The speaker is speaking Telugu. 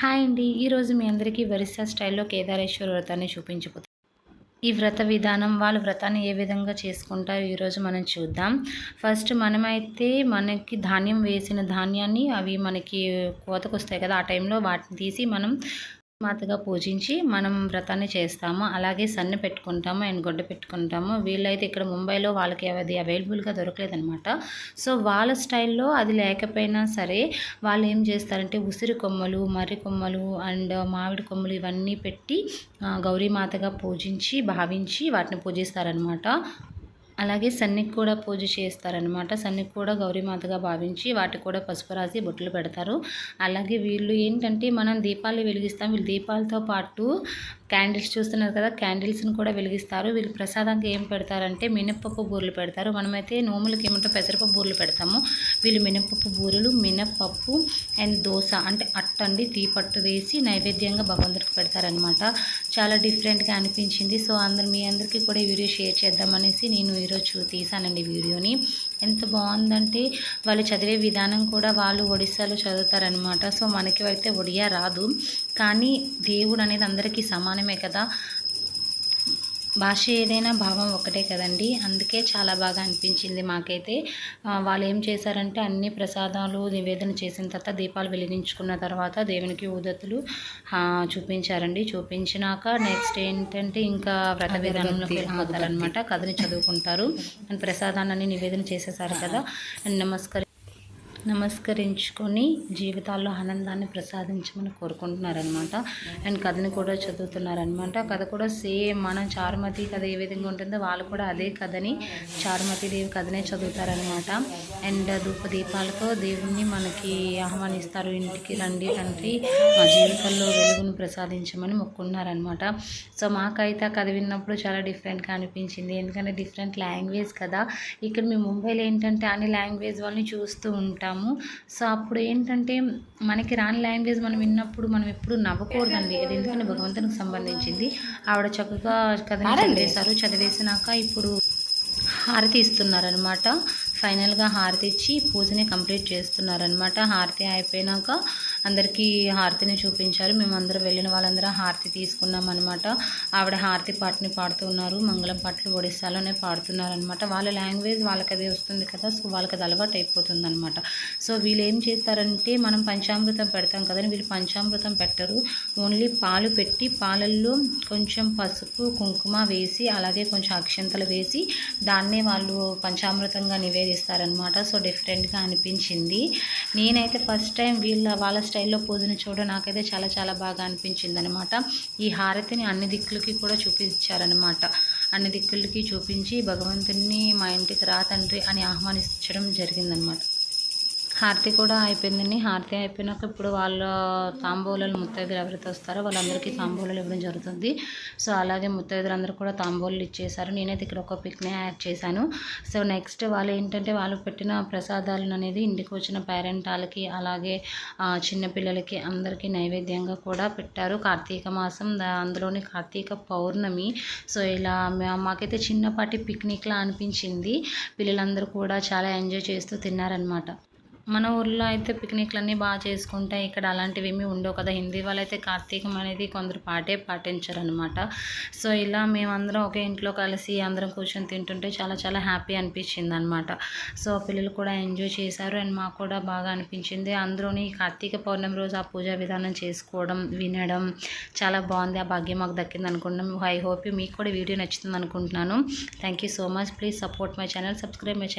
హాయ్ అండి. ఈరోజు మీ అందరికీ ఒరిస్సా స్టైల్లో కేదారేశ్వర వ్రతాన్ని చూపించబోతున్నాను ఈ వ్రత విధానం వాళ్ళు వ్రతాన్ని ఏ విధంగా చేసుకుంటారో ఈరోజు మనం చూద్దాం. ఫస్ట్ మనమైతే మనకి ధాన్యం వేసిన ధాన్యాన్ని అవి మనకి కోతకు వస్తాయి కదా ఆ టైంలో వాటిని తీసి మనం మాతగా పూజించి మనం వ్రతాన్ని చేస్తాము అలాగే సన్ని పెట్టుకుంటాము అండ్ గొడ్డ పెట్టుకుంటాము వీళ్ళైతే ఇక్కడ ముంబైలో వాళ్ళకి అది అవైలబుల్గా దొరకలేదనమాట సో వాళ్ళ స్టైల్లో అది లేకపోయినా సరే వాళ్ళు ఏం చేస్తారంటే ఉసిరి కొమ్మలు మర్రి కొమ్మలు అండ్ మామిడి కొమ్మలు ఇవన్నీ పెట్టి గౌరీమాతగా పూజించి భావించి వాటిని పూజిస్తారనమాట అలాగే సన్నికి కూడా పూజ చేస్తారనమాట సన్నికి కూడా గౌరీమాతగా భావించి వాటికి కూడా పసుపు రాసి బొట్లు పెడతారు. అలాగే వీళ్ళు ఏంటంటే మనం దీపాలు వెలిగిస్తాం. వీళ్ళు దీపాలతో పాటు క్యాండిల్స్ చూస్తున్నారు కదా క్యాండిల్స్ని కూడా వెలిగిస్తారు. వీళ్ళు ప్రసాదంగా ఏం పెడతారంటే మినప్పప్పు బూరెలు పెడతారు. మనమైతే నోములకి ఏమంటే పెసరపప్పు బూరెలు పెడతాము. వీళ్ళు మినప్పప్పు బూరెలు మినప్పప్పు అండ్ దోశ అంటే అట్టండి తీపట్టు వేసి నైవేద్యంగా భగవంతుడికి పెడతారనమాట చాలా డిఫరెంట్గా అనిపించింది. సో అందరు మీ అందరికీ కూడా ఈ వీడియో షేర్ చేద్దామనేసి నేను ఈరోజు తీసానండి వీడియోని. ఎంత బాగుందంటే వాళ్ళు చదివే విధానం కూడా వాళ్ళు ఒడిస్సాలో చదువుతారనమాట సో మనకి అయితే ఒడియా రాదు. కానీ దేవుడు అనేది అందరికీ సమానమే కదా. భాష ఏదైనా భావం ఒకటే కదండి. అందుకే చాలా బాగా అనిపించింది మాకైతే. వాళ్ళు ఏం చేశారంటే అన్ని ప్రసాదాలు నివేదన చేసిన తర్వాత దీపాలు వెలిగించుకున్న తర్వాత దేవునికి ఊదతులు చూపించారండి. చూపించినాక నెక్స్ట్ ఏంటంటే ఇంకా వ్రత విధానంలో వెళ్ళిపోతారనమాట కథని చదువుకుంటారు. అండ్ ప్రసాదాన్ని నివేదన చేసేసారు కదా. అండ్ నమస్కరి. నమస్కరించుకొని జీవితాల్లో ఆనందాన్ని ప్రసాదించమని కోరుకుంటున్నారనమాట అండ్ కథని కూడా చదువుతున్నారనమాట కథ కూడా సేమ్ మనం చారుమతి కథ ఏ విధంగా ఉంటుందో వాళ్ళు కూడా అదే కథని చారుమతి దేవి కథనే చదువుతారనమాట అండ్ ధూప దీపాలతో దేవుణ్ణి మనకి ఆహ్వానిస్తారు. ఇంటికి రండి తండ్రి మా జీవితంలో వెలుగును ప్రసాదించమని మొక్కున్నారనమాట సో మాకైతే కథ విన్నప్పుడు చాలా డిఫరెంట్గా అనిపించింది. ఎందుకంటే డిఫరెంట్ లాంగ్వేజ్ కదా. ఇక్కడ మేము ముంబైలో ఏంటంటే అన్ని లాంగ్వేజ్ వాళ్ళని చూస్తూ ఉంటాం. ఉంటాము సో అప్పుడు ఏంటంటే మనకి రాని లాంగ్వేజ్ మనం విన్నప్పుడు మనం ఎప్పుడు నవ్వకూడదండి. అది ఎందుకంటే భగవంతునికి సంబంధించింది. ఆవిడ చక్కగా కథ చదివేశారు. చదివేసినాక ఇప్పుడు హారతి ఇస్తున్నారనమాట ఫైనల్గా హారతి ఇచ్చి పూజని కంప్లీట్ చేస్తున్నారనమాట హారతి అయిపోయినాక అందరికీ హారతిని చూపించారు. మేము వెళ్ళిన వాళ్ళందరం హారతి తీసుకున్నాం అనమాట ఆవిడ హారతి పాటని పాడుతున్నారు మంగళం పాటలు ఒడిస్సాలోనే పాడుతున్నారు అనమాట వాళ్ళ లాంగ్వేజ్ వాళ్ళకి అది వస్తుంది కదా సో వాళ్ళకి అది అలవాటు అయిపోతుంది అనమాట సో వీళ్ళు ఏం చేస్తారంటే మనం పంచామృతం పెడతాం కదని వీళ్ళు పంచామృతం పెట్టరు. ఓన్లీ పాలు పెట్టి పాలల్లో కొంచెం పసుపు కుంకుమ వేసి అలాగే కొంచెం అక్షంతలు వేసి దాన్నే వాళ్ళు పంచామృతంగా నివేదిస్తారనమాట సో డిఫరెంట్గా అనిపించింది. నేనైతే ఫస్ట్ టైం వీళ్ళ వాళ్ళ స్టైల్లో పూజను చూడ నాకైతే చాలా చాలా బాగా అనిపించింది అనమాట ఈ హారతిని అన్ని దిక్కులకి కూడా చూపించారనమాట అన్ని దిక్కులకి చూపించి భగవంతుని మా ఇంటికి రా తండ్రి అని ఆహ్వానించడం జరిగిందనమాట హారతి కూడా అయిపోయిందండి. హారతి అయిపోయినాక ఇప్పుడు వాళ్ళ తాంబూలాలు ముత్తైదులు ఎవరైతే వస్తారో వాళ్ళందరికీ తాంబూలాలు ఇవ్వడం జరుగుతుంది. సో అలాగే ముత్తైదులందరూ కూడా తాంబూలు ఇచ్చేసారు నేనైతే ఇక్కడ ఒక పిక్నే యాడ్ చేశాను. సో నెక్స్ట్ వాళ్ళు ఏంటంటే వాళ్ళు పెట్టిన ప్రసాదాలను అనేది ఇంటికి వచ్చిన పేరెంట్ వాళ్ళకి అలాగే చిన్నపిల్లలకి అందరికీ నైవేద్యంగా కూడా పెట్టారు. కార్తీక మాసం అందులోని కార్తీక పౌర్ణమి. సో ఇలా మాకైతే చిన్నపాటి పిక్నిక్లా అనిపించింది. పిల్లలందరూ కూడా చాలా ఎంజాయ్ చేస్తూ తిన్నారనమాట మన ఊర్లో అయితే పిక్నిక్లు అన్నీ బాగా చేసుకుంటాయి. ఇక్కడ అలాంటివి ఏమీ ఉండవు కదా. హిందీ వాళ్ళైతే కార్తీకం అనేది కొందరు పాటే పాటించారనమాట అనమాట సో ఇలా మేమందరం ఒకే ఇంట్లో కలిసి అందరం కూర్చొని తింటుంటే చాలా చాలా హ్యాపీ అనిపించింది అనమాట సో పిల్లలు కూడా ఎంజాయ్ చేశారు. అండ్ మాకు కూడా బాగా అనిపించింది. అందులోని కార్తీక పౌర్ణమి రోజు ఆ పూజా విధానం చేసుకోవడం వినడం చాలా బాగుంది. ఆ భాగ్యం మాకు దక్కింది అనుకుంటున్నాం. ఐ హోప్ మీకు కూడా వీడియో నచ్చుతుంది అనుకుంటున్నాను. Thank you so much. Please support my channel. Subscribe my channel